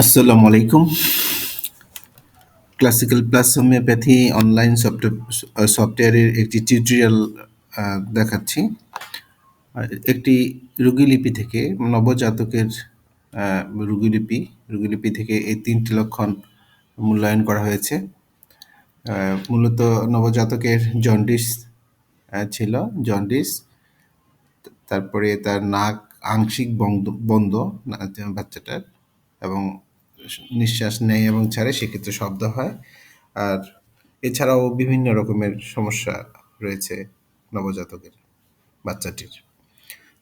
আসসালামু আলাইকুম। Classical plus homeopathy online software সফটওয়্যারের একটি টিউটোরিয়াল দেখাচ্ছি। একটি রোগীলিপি থেকে, নবজাতকের রোগীলিপি রোগীলিপি থেকে এই তিনটি লক্ষণ মূল্যায়ন করা হয়েছে। মূলত নবজাতকের জন্ডিস ছিল জন্ডিস তারপরে তার নাক আংশিক বন্ধ বন্ধ বাচ্চাটার, এবং নিঃশ্বাস নেয় এবং ছাড়ে, সেক্ষেত্রে শব্দ হয়। আর এছাড়াও বিভিন্ন রকমের সমস্যা রয়েছে নবজাতকের, বাচ্চাটির।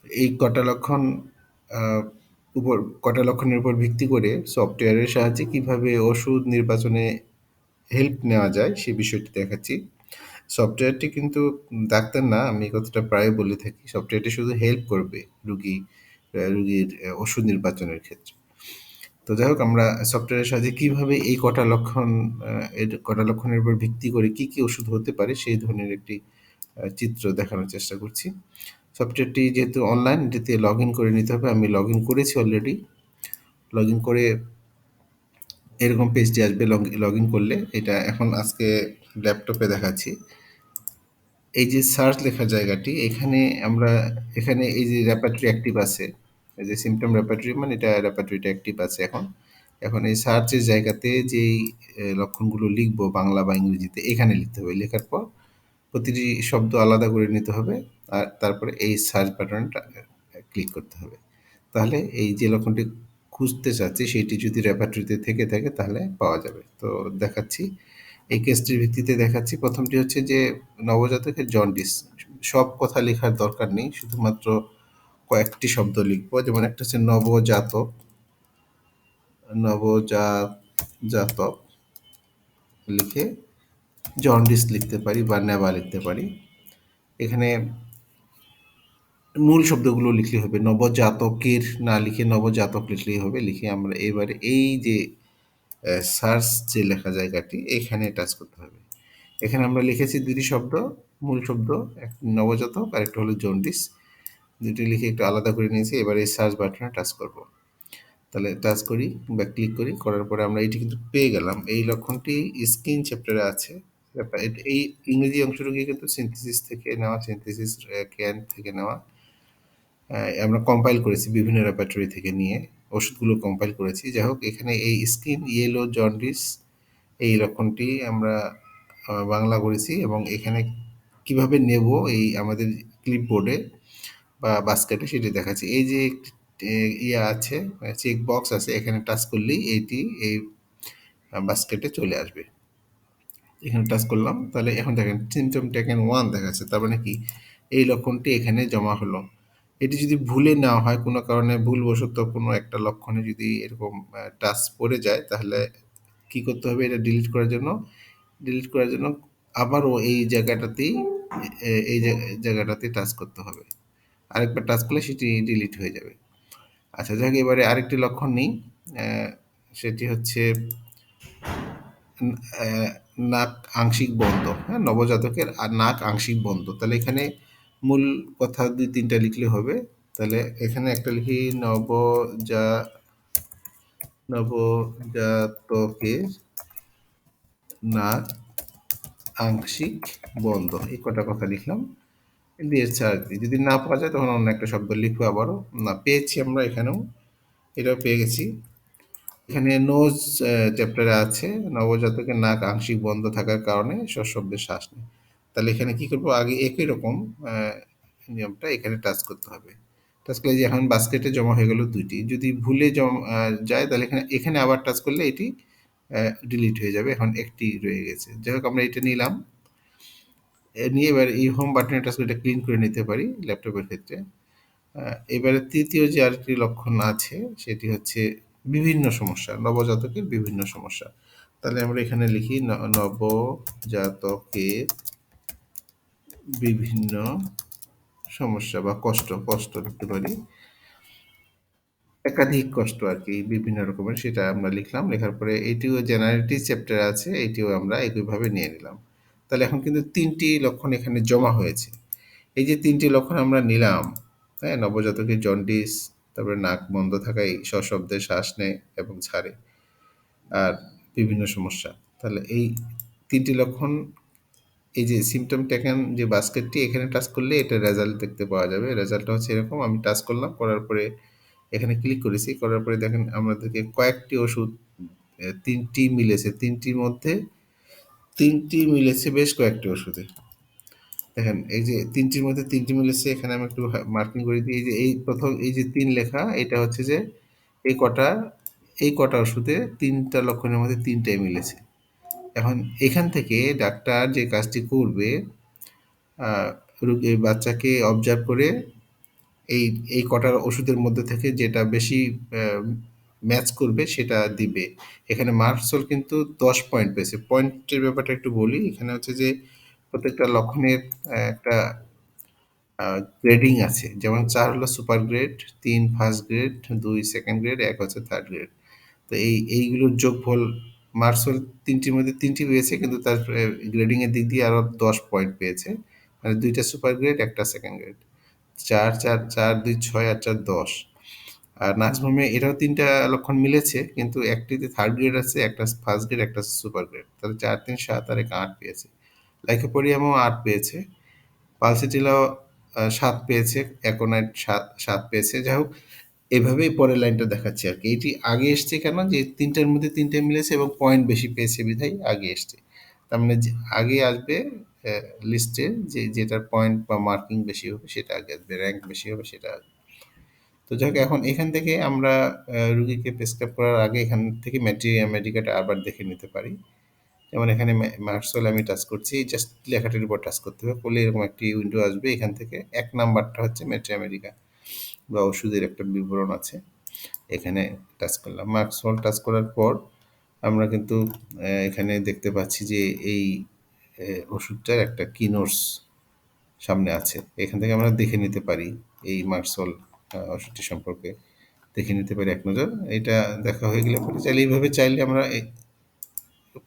এই কটা লক্ষণ উপর, কটা লক্ষণের উপর ভিত্তি করে সফটওয়্যারের সাহায্যে কীভাবে ওষুধ নির্বাচনে হেল্প নেওয়া যায়, সে বিষয়টি দেখাচ্ছি। সফটওয়্যারটি কিন্তু ডাক্তার না, আমি কথাটা প্রায় বলে থাকি, সফটওয়্যারটি শুধু হেল্প করবে রুগী, রুগীর ওষুধ নির্বাচনের ক্ষেত্রে। তো যাই হোক, আমরা সফটওয়্যারের সাহায্যে কীভাবে এই কটা লক্ষণ এর কটা লক্ষণের উপর ভিত্তি করে কি কি ওষুধ হতে পারে সেই ধরনের একটি চিত্র দেখানোর চেষ্টা করছি। সফটওয়্যারটি যেহেতু অনলাইন এটিতে লগ ইন করে নিতে হবে। আমি লগ ইন করেছি অলরেডি লগ ইন করে এরকম পেজটি আসবে লগ ইন করলে। এটা এখন আজকে ল্যাপটপে দেখাচ্ছি। এই যে সার্চ লেখার জায়গাটি, এখানে আমরা, এখানে এই যে র্যাপাটরি অ্যাক্টিভ আছে যে সিমটম র্যাপাটরি মানে এটা র্যাপাটরিটা অ্যাক্টিভ আছে এখন। এখন এই সার্চের জায়গাতে যেই লক্ষণগুলো লিখব বাংলা বা ইংরেজিতে, এখানে লিখতে হবে। লেখার পর প্রতিটি শব্দ আলাদা করে নিতে হবে আর তারপরে এই সার্চ বাটনটা ক্লিক করতে হবে। তাহলে এই যে লক্ষণটি খুঁজতে চাচ্ছি সেইটি যদি র্যাপাটরিতে থেকে থাকে তাহলে পাওয়া যাবে। তো দেখাচ্ছি, এই কেসটির ভিত্তিতে দেখাচ্ছি। প্রথমটি হচ্ছে যে নবজাতকের জন্ডিস সব কথা লেখার দরকার নেই, শুধুমাত্র কয়েকটি শব্দ লিখব। যেমন একটা হচ্ছে নবজাতক নবজাতক লিখে জন্ডিস লিখতে পারি বা নেবা লিখতে পারি। এখানে মূল শব্দগুলো লিখলে হবে, নবজাতকের না লিখে নবজাতক লিখলেই হবে। লিখে আমরা এবারে এই যে সার্চ যে লেখা জায়গাটি, এখানে টাচ করতে হবে। এখানে আমরা লিখেছি দুটি শব্দ, মূল শব্দ, এক নবজাতক আর একটা হলো জন্ডিস। দুটি লিখে একটু আলাদা করে নিয়েছি, এবার এই সার্চ বাটনে টাচ করব। তাহলে টাচ করি, বা ক্লিক করি, করার পরে আমরা এটি কিন্তু পেয়ে গেলাম। এই লক্ষণটি স্ক্রিন চ্যাপ্টারে আছে। এই ইংরেজি অংশটুকু কিন্তু সিনথেসিস থেকে নেওয়া সিনথেসিস ক্যান থেকে নেওয়া। আমরা কম্পাইল করেছি বিভিন্ন রেপার্টরি থেকে নিয়ে, ওষুধগুলো কম্পাইল করেছি। যাই হোক, এখানে এই স্কিন ইয়েলো জন্ডিস এই লক্ষণটি আমরা বাংলা করেছি এবং এখানে কীভাবে নেব এই আমাদের ক্লিপবোর্ডে বা বাস্কেটে সেটি দেখাচ্ছি। এই যে ইয়ে আছে চেক বক্স আছে, এখানে টাচ করলেই এইটি এই বাস্কেটে চলে আসবে। এখানে টাচ করলাম, তাহলে এখন দেখেন সিমটম টেকেন ওয়ান দেখাচ্ছে, তার মানে কি? এই লক্ষণটি এখানে জমা হলো। এটি যদি ভুলে নেওয়া হয়, কোনো কারণে ভুলবশত কোনো একটা লক্ষণে যদি এরকম টাচ পড়ে যায়, তাহলে কি করতে হবে? এটা ডিলিট করার জন্য ডিলিট করার জন্য আবারও এই জায়গাটাতেই এই জায়গাটাতে টাচ করতে হবে। আরেকবার টাচ করলে সেটি ডিলিট হয়ে যাবে। আচ্ছা যাক এবারে আরেকটি লক্ষণ নেই। সেটি হচ্ছে নাক আংশিক বন্ধ। হ্যাঁ নবজাতকের আর নাক আংশিক বন্ধ। তাহলে এখানে মূল কথা দুই তিনটা লিখলে হবে। তাহলে এখানে একটা লিখি, নবজা নবজাতকের নাক আংশিক বন্ধ। এই কটা কথা লিখলাম। দিয়ে চার্জ দিই যদি না পাওয়া যায় তখন অন্য একটা শব্দ লিখব আবারও। না, পেয়েছি আমরা এখানেও। এটাও পেয়ে গেছি। এখানে নোজ চ্যাপ্টারে আছে। নবজাতকের নাক আংশিক বন্ধ থাকার কারণে সশব্দের শ্বাস নেই তাহলে এখানে কি করব? আগে একই রকম নিয়মটা এখানে টাচ করতে হবে। টাচ করলে যে এখন বাস্কেটে জমা হয়ে গেল দুইটি। যদি ভুলে যায় তাহলে এখানে এখানে আবার টাচ করলে এটি ডিলিট হয়ে যাবে। এখন একটি রয়ে গেছে। যাই হোক, আমরা এটা নিলাম। নিয়ে এবার এই হোম বাটনে টাচ এটা ক্লিন করে নিতে পারি ল্যাপটপের ক্ষেত্রে। এবারে তৃতীয় যে আরেকটি লক্ষণ আছে, সেটি হচ্ছে বিভিন্ন সমস্যা, নবজাতকের বিভিন্ন সমস্যা। তাহলে আমরা এখানে লিখি নবজাতকের বিভিন্ন সমস্যা বা কষ্ট কষ্ট লিখতে পারি। একাধিক কষ্ট আর কি, বিভিন্ন রকমের, সেটা আমরা লিখলাম। লেখার পরে এটিও জেনারেটি চ্যাপ্টার আছে এটিও আমরা একইভাবে নিয়ে নিলাম। তাহলে এখন কিন্তু তিনটি লক্ষণ এখানে জমা হয়েছে। এই যে তিনটি লক্ষণ আমরা নিলাম হ্যাঁ নবজাতকের জন্ডিস, তারপরে নাক বন্ধ থাকায় সশব্দে শ্বাস নেয় এবং ছাড়ে, আর বিভিন্ন সমস্যা। তাহলে এই তিনটি লক্ষণ, এই যে সিমটম টেকেন যে বাস্কেটটি এখানে টাচ করলে এটা রেজাল্ট দেখতে পাওয়া যাবে। রেজাল্টটা হচ্ছে এরকম, আমি টাচ করলাম, করার পরে এখানে ক্লিক করেছি, করার পরে দেখেন আমাদেরকে কয়েকটি ওষুধ তিনটি মিলেছে। তিনটির মধ্যে তিনটি মিলেছে বেশ কয়েকটি ওষুধে। দেখেন, এই যে তিনটির মধ্যে তিনটি মিলেছে, এখানে আমি একটু মার্কিং করে দিই, এই যে এই প্রথম, এই যে তিন লেখা, এটা হচ্ছে যে এই কটা এই কটা ওষুধে তিনটা লক্ষণের মধ্যে তিনটাই মিলেছে। এখন এখান থেকে ডাক্তার যে কাজটি করবে রোগী বাচ্চাকে অবজার্ভ করে এই এই কটার ওষুধের মধ্যে থেকে যেটা বেশি ম্যাচ করবে, সেটা দিবে। এখানে মার্কসল কিন্তু দশ পয়েন্ট পেয়েছে। পয়েন্টের ব্যাপারটা একটু বলি। এখানে হচ্ছে যে প্রত্যেকটা লক্ষণের একটা গ্রেডিং আছে। যেমন চার হলো সুপার গ্রেড তিন ফার্স্ট গ্রেড দুই সেকেন্ড গ্রেড এক হচ্ছে থার্ড গ্রেড তো এই, এইগুলোর যোগফল মার্কসল তিনটির মধ্যে তিনটি পেয়েছে, কিন্তু তার গ্রেডিংয়ের দিক দিয়ে আরও দশ পয়েন্ট পেয়েছে। মানে দুইটা সুপার গ্রেড একটা সেকেন্ড গ্রেড চার চার চার, দুই, ছয় আর চার, দশ। নাচভূমে এটাও তিনটা লক্ষণ মিলেছে, কিন্তু একটিতে থার্ড গ্রেড আছে, একটা ফার্স্ট গ্রেড একটা সুপার গ্রেড তাহলে চার, তিন, সাত আর এক আট পেয়েছে। লাইকোপোডিয়ামও আট পেয়েছে। পালসিটিলাও সাত পেয়েছে অ্যাকোনাইট সাত সাত পেয়েছে। যাই হোক এভাবেই পরের লাইনটা দেখাচ্ছে আর কি। এটি আগে এসছে কেন? যে তিনটার মধ্যে তিনটে মিলেছে এবং পয়েন্ট বেশি পেয়েছে বিধায় আগে এসছে। তার মানে আগে আসবে লিস্টে যে যেটার পয়েন্ট বা মার্কিং বেশি হবে সেটা আগে আসবে র্যাঙ্ক বেশি হবে সেটা আসবে। তো যাই এখন এখান থেকে আমরা রুগীকে প্রেসক্রাইব করার আগে এখান থেকে ম্যাটেরিয়া মেডিকাটা আবার দেখে নিতে পারি। যেমন এখানে মার্কসল আমি টাচ করছি জাস্ট লেখাটির উপর টাচ করতে হবে। করলে এরকম একটি উইন্ডো আসবে এখান থেকে এক নাম্বারটা হচ্ছে মেট্রি আমেরিকা বা ওষুধের একটা বিবরণ আছে। এখানে টাচ করলাম। মার্কসল টাচ করার পর আমরা কিন্তু এখানে দেখতে পাচ্ছি যে এই ওষুধটার একটা কি নোটস সামনে আছে। এখান থেকে আমরা দেখে নিতে পারি এই মার্কসল আহ, ওষুধটি সম্পর্কে দেখে নিতে পারি এক নজর। এটা দেখা হয়ে গেলে পরে চাইলে এইভাবে চাইলে আমরা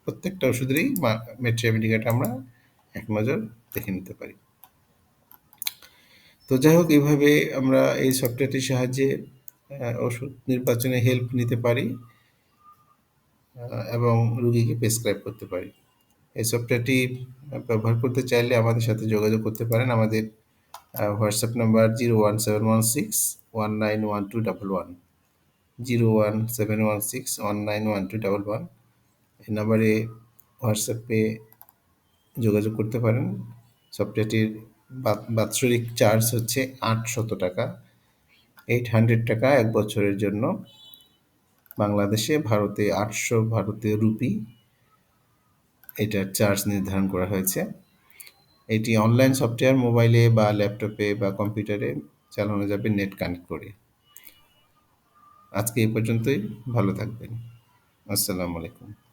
প্রত্যেকটা ওষুধেরই মেট্রিয়ামেডিকাটা আমরা এক নজর দেখে নিতে পারি। তো যাই হোক, এইভাবে আমরা এই সফটওয়্যারটির সাহায্যে ওষুধ নির্বাচনে হেল্প নিতে পারি এবং রুগীকে প্রেসক্রাইব করতে পারি। এই সফটওয়্যারটি ব্যবহার করতে চাইলে আমাদের সাথে যোগাযোগ করতে পারেন। আমাদের WhatsApp number zero one seven one six one nine one two double one. Zero one seven one six one nine one two double one. এই নাম্বারে হোয়াটসঅ্যাপে যোগাযোগ করতে পারেন। সফটওয়্যারটির বাৎসরিক চার্জ হচ্ছে আটশত টাকা। এইট হান্ড্রেড টাকা এক বছরের জন্য। বাংলাদেশে, ভারতে আটশো ভারতীয় রুপি। এটার চার্জ নির্ধারণ করা হয়েছে। এটি অনলাইন সফটওয়্যার মোবাইলে বা ল্যাপটপে বা কম্পিউটারে চালানো যাবে নেট কানেক্ট করে। আজকে এই পর্যন্তই, ভালো থাকবেন। আসসালামু আলাইকুম।